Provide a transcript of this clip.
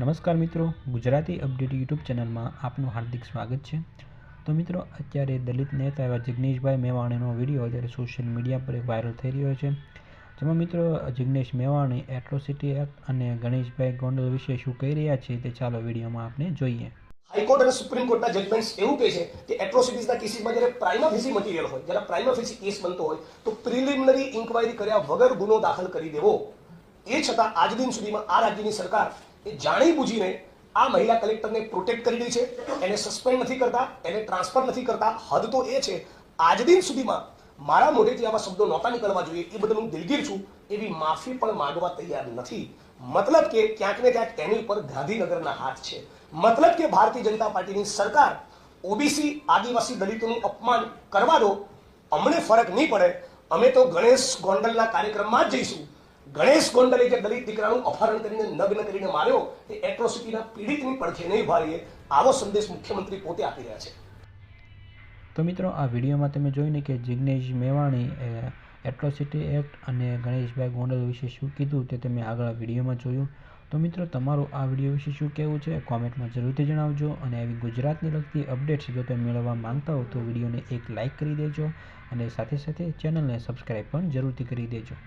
નમસ્કાર મિત્રો, Gujarati update YouTube ચેનલમાં આપનું હાર્દિક સ્વાગત છે. તો મિત્રો, અત્યારે દલિત નેતા એવા જિગ્નેશભાઈ મેવાણીનો વીડિયો અત્યારે સોશિયલ મીડિયા પર વાયરલ થઈ રહ્યો છે. જેમાં મિત્રો, જિગ્નેશ મેવાણી, એટ્રોસિટી એક્ટ અને ગણેશભાઈ ગોંડલ વિશે શું કહી રહ્યા છે તે ચાલો વિડીયોમાં આપણે જોઈએ. હાઈકોર્ટ અને સુપ્રીમ કોર્ટના જજમેન્ટ્સ એવું કહે છે કે એટ્રોસિટીઝના કેસીસમાં જ્યારે પ્રાઇમા મટીરિયલ હોય, જ્યારે પ્રાઇમા ફેસી કેસ બનતો હોય, તો પ્રિલિમિનરી ઇન્ક્વાયરી કર્યા વગર ગુનો દાખલ કરી દેવો. એ છતાં આજ દિન સુધીમાં આ રાજ્યની સરકાર એ જાણી બુજીને આ મહિલા કલેક્ટરને પ્રોટેક્ટ કરી રહી છે. એને સસ્પેન્ડ નથી કરતા, એને ટ્રાન્સફર નથી કરતા. હદ તો એ છે, આજ દિન સુધીમાં મારા મોઢેથી આવા શબ્દો નહોતા નીકળવા જોઈએ. એ બદલ હું દિલગીર છું. એવી માફી પણ માંગવા તૈયાર નથી. મતલબ કે ક્યાંક ને ક્યાંક તેની ઉપર ગાંધીનગરના હાથ છે. મતલબ કે ભારતીય જનતા પાર્ટીની સરકાર ઓબીસી આદિવાસી દલિતોનું અપમાન કરવા દો, અમને ફરક નહીં પડે. અમે તો ગણેશ ગોંડલના કાર્યક્રમમાં જ જઈશું. ગણેશ ગોંડલે જે દલિત દીકરાનું અપહરણ કરીને નગ્ન કરીને માર્યો તે એટ્રોસિટીના પીડિતની પડખે નહીં ભારીએ આવો સંદેશ મુખ્યમંત્રી પોતે આપી રહ્યા છે. તો મિત્રો, આ વિડીયોમાં તમે જોઈને કે જિગ્નેશ મેવાણી એટ્રોસિટી એક્ટ અને ગણેશભાઈ ગોંડલ વિશે શું કીધું તે તમે આગળ વિડીયોમાં જોયું. તો મિત્રો, તમારું આ વીડિયો વિશે શું કહેવું છે, કોમેન્ટમાં જરૂરથી જણાવજો અને આવી ગુજરાતની લગતી અપડેટ્સ જો તમે મેળવવા માંગતા હો તો વિડીયોને એક લાઇક કરી દેજો અને સાથે સાથે ચેનલને સબસ્ક્રાઈબ પણ જરૂરથી કરી દેજો.